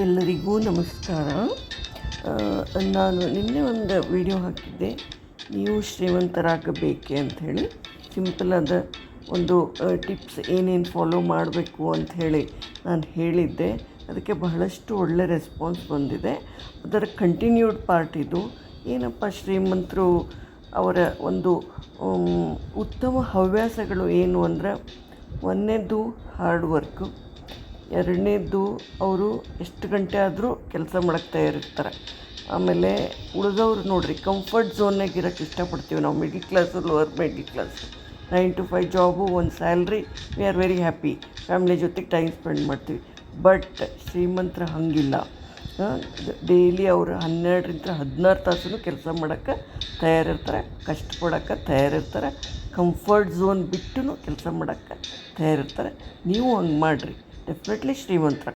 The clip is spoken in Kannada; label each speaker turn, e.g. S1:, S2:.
S1: ಎಲ್ಲರಿಗೂ ನಮಸ್ಕಾರ. ನಾನು ನಿನ್ನೆ ಒಂದು ವಿಡಿಯೋ ಹಾಕಿದ್ದೆ. ನೀವು ಶ್ರೀಮಂತರಾಗಬೇಕೆ ಅಂಥೇಳಿ ಸಿಂಪಲ್ ಆದ ಒಂದು ಟಿಪ್ಸ್ ಏನೇನು ಫಾಲೋ ಮಾಡಬೇಕು ಅಂಥೇಳಿ ನಾನು ಹೇಳಿದ್ದೆ. ಅದಕ್ಕೆ ಬಹಳಷ್ಟು ಒಳ್ಳೆ ರೆಸ್ಪಾನ್ಸ್ ಬಂದಿದೆ. ಅದರ ಕಂಟಿನ್ಯೂಡ್ ಪಾರ್ಟ್ ಇದು. ಏನಪ್ಪ ಶ್ರೀಮಂತರು ಅವರ ಒಂದು ಉತ್ತಮ ಹವ್ಯಾಸಗಳು ಏನು ಅಂದರೆ, ಒಂದನೇದು ಹಾರ್ಡ್ ವರ್ಕು ಎರಡನೇದ್ದು ಅವರು ಎಷ್ಟು ಗಂಟೆ ಆದರೂ ಕೆಲಸ ಮಾಡಕ್ಕೆ ತಯಾರಿರ್ತಾರೆ. ಆಮೇಲೆ ಉಳಿದವ್ರು ನೋಡಿರಿ ಕಂಫರ್ಟ್ ಝೋನ್ನಾಗ ಇರೋಕ್ಕೆ ಇಷ್ಟಪಡ್ತೀವಿ ನಾವು. Middle class lower middle class nine to five job ಒಂದು salary we are very happy family ಜೊತೆಗೆ ಟೈಮ್ ಸ್ಪೆಂಡ್ ಮಾಡ್ತೀವಿ. ಬಟ್ ಶ್ರೀಮಂತರ ಹಾಗಿಲ್ಲ. ಡೈಲಿ ಅವರು ಹನ್ನೆರಡರಿಂದ ಹದಿನಾರು ತಾಸು ಕೆಲಸ ಮಾಡೋಕ್ಕೆ ತಯಾರಿರ್ತಾರೆ, ಕಷ್ಟಪಡೋಕ್ಕೆ ತಯಾರಿರ್ತಾರೆ. ಕಂಫರ್ಟ್ ಝೋನ್ ಬಿಟ್ಟು ಕೆಲಸ ಮಾಡೋಕ್ಕೆ ತಯಾರಿರ್ತಾರೆ. ನೀವು ಹಂಗೆ ಮಾಡಿರಿ. ಡೆಫಿನೆಟ್ಲಿ ಶ್ರೀಮಂತರ